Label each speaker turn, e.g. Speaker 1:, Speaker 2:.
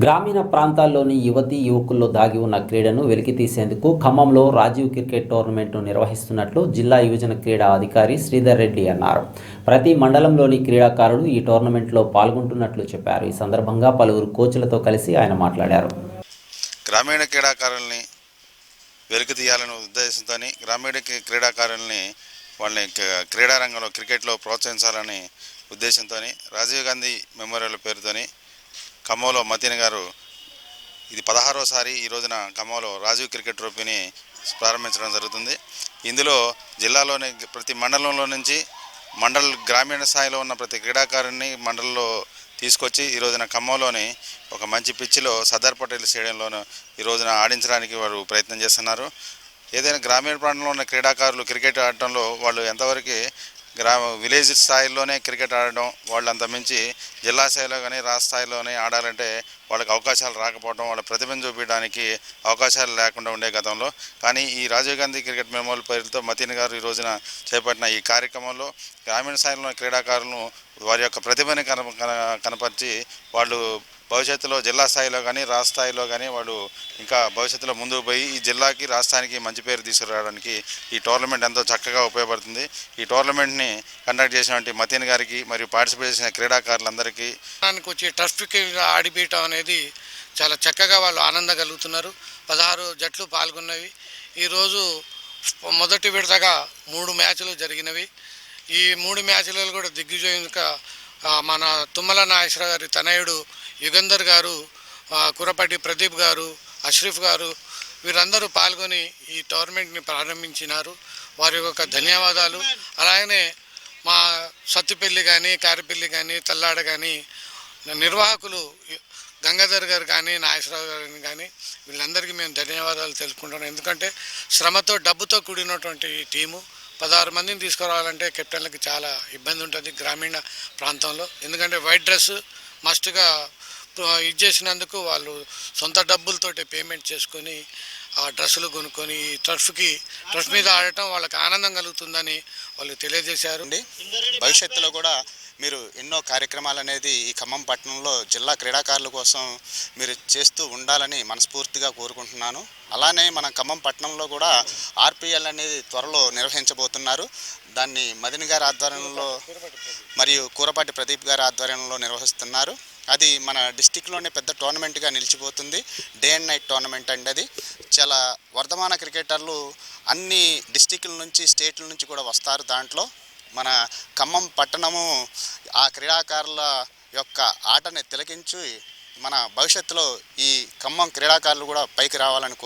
Speaker 1: గ్రామీణ ప్రాంతాల్లోని యువతి యువకుల్లో దాగి ఉన్న క్రీడను వెలికితీసేందుకు ఖమ్మంలో రాజీవ్ క్రికెట్ టోర్నమెంట్ను నిర్వహిస్తున్నట్లు జిల్లా యువజన క్రీడా అధికారి శ్రీధర్ రెడ్డి అన్నారు. ప్రతి మండలంలోని క్రీడాకారులు ఈ టోర్నమెంట్లో పాల్గొంటున్నట్లు చెప్పారు. ఈ సందర్భంగా పలువురు కోచ్లతో కలిసి ఆయన మాట్లాడారు.
Speaker 2: గ్రామీణ క్రీడాకారుల్ని వెలికి తీయాలనే ఉద్దేశంతో గ్రామీణ క్రీడాకారుల్ని వాళ్ళని క్రీడారంగంలో క్రికెట్లో ప్రోత్సహించాలని ఉద్దేశంతో రాజీవ్ గాంధీ మెమోరియల్ పేరుతోని ఖమ్మంలో మతిని గారు ఇది పదహారోసారి ఈ రోజున ఖమ్మంలో రాజీవ్ క్రికెట్ ట్రోఫీని ప్రారంభించడం జరుగుతుంది. ఇందులో జిల్లాలోని ప్రతి మండలంలో నుంచి మండల గ్రామీణ స్థాయిలో ఉన్న ప్రతి క్రీడాకారుని మండలంలో తీసుకొచ్చి ఈ రోజున ఖమ్మంలోని ఒక మంచి పిచ్చిలో సర్దార్ పటేల్ స్టేడియంలోను ఈ రోజున ఆడించడానికి వారు ప్రయత్నం చేస్తున్నారు. ఏదైనా గ్రామీణ ప్రాంతంలో ఉన్న క్రీడాకారులు క్రికెట్ ఆడటంలో వాళ్ళు ఎంతవరకు గ్రామ విలేజ్ స్థాయిలోనే క్రికెట్ ఆడడం వాళ్ళంత మించి జిల్లా స్థాయిలో కానీ రాష్ట్ర స్థాయిలోనే ఆడాలంటే వాళ్ళకి అవకాశాలు రాకపోవడం వాళ్ళ ప్రతిభను చూపించడానికి అవకాశాలు లేకుండా ఉండే గతంలో. కానీ ఈ రాజీవ్ గాంధీ క్రికెట్ మెమోరియల్ పేరుతో మతీన్ గారు ఈ రోజున చేపట్టిన ఈ కార్యక్రమంలో గ్రామీణ స్థాయిలో క్రీడాకారులను వారి యొక్క ప్రతిభని కన- కనపరిచి వాళ్ళు భవిష్యత్తులో జిల్లా స్థాయిలో కానీ రాష్ట్ర స్థాయిలో కానీ వాళ్ళు ఇంకా భవిష్యత్తులో ముందుకు పోయి ఈ జిల్లాకి రాష్ట్రానికి మంచి పేరు తీసుకురావడానికి ఈ టోర్నమెంట్ ఎంతో చక్కగా ఉపయోగపడుతుంది. ఈ టోర్నమెంట్ని కండక్ట్ చేసినటువంటి మతీన్ గారికి మరియు పార్టిసిపేట్ చేసిన క్రీడాకారులందరికీ
Speaker 3: దానికి వచ్చి ట్రస్ట్కి ఆడిపీయటం అనేది చాలా చక్కగా వాళ్ళు ఆనందం కలుగుతున్నారు పదహారు జట్లు పాల్గొన్నవి. ఈరోజు మొదటి విడతగా మూడు మ్యాచ్లు జరిగినవి. ఈ మూడు మ్యాచ్లలో కూడా దిగ్విజయంగా మన తుమ్మల నాగేశ్వర గారి తనయుడు యుగంధర్ గారు కురపటి ప్రదీప్ గారు అష్రఫ్ గారు వీరందరూ పాల్గొని ఈ టోర్నమెంట్ని ప్రారంభించినారు. వారి యొక్క ధన్యవాదాలు. అలాగనే మా సత్తిపెల్లి కానీ కారిపల్లి కానీ తల్లాడ కానీ నిర్వాహకులు గంగాధర్ గారు కానీ నాగేశ్వరరావు గారిని కానీ వీళ్ళందరికీ మేము ధన్యవాదాలు తెలుపుకుంటున్నాం. ఎందుకంటే శ్రమతో డబ్బుతో కూడినటువంటి ఈ టీము. పదహారు మందిని తీసుకురావాలంటే కెప్టెన్లకు చాలా ఇబ్బంది ఉంటుంది గ్రామీణ ప్రాంతంలో. ఎందుకంటే వైట్ డ్రెస్ మస్ట్గా ఇది చేసినందుకు వాళ్ళు సొంత డబ్బులతోటి పేమెంట్ చేసుకొని ఆ డ్రెస్సులు కొనుక్కొని ట్రఫ్కి టర్ఫ్కి టర్ఫ్ మీద ఆడటం వాళ్ళకి ఆనందం కలుగుతుందని వాళ్ళు తెలియజేశారు.
Speaker 4: అండి. భవిష్యత్తులో కూడా మీరు ఎన్నో కార్యక్రమాలు అనేది ఈ ఖమ్మం పట్టణంలో జిల్లా క్రీడాకారుల కోసం మీరు చేస్తూ ఉండాలని మనస్ఫూర్తిగా కోరుకుంటున్నాను. అలానే మన ఖమ్మం పట్టణంలో కూడా ఆర్పిఎల్ అనేది త్వరలో నిర్వహించబోతున్నారు. దాన్ని మదిని గారి ఆధ్వర్యంలో మరియు కూరపాటి ప్రదీప్ గారి ఆధ్వర్యంలో నిర్వహిస్తున్నారు. అది మన డిస్టిక్లోనే పెద్ద టోర్నమెంట్గా నిలిచిపోతుంది. డే అండ్ నైట్ టోర్నమెంట్ అండి అది. చాలా వర్ధమాన క్రికెటర్లు అన్ని డిస్టిక్ల నుంచి స్టేట్ల నుంచి కూడా వస్తారు దాంట్లో. మన ఖమ్మం పట్టణము ఆ క్రీడాకారుల యొక్క ఆటని తిలకించి మన భవిష్యత్తులో ఈ ఖమ్మం క్రీడాకారులు కూడా పైకి రావాలని కోరు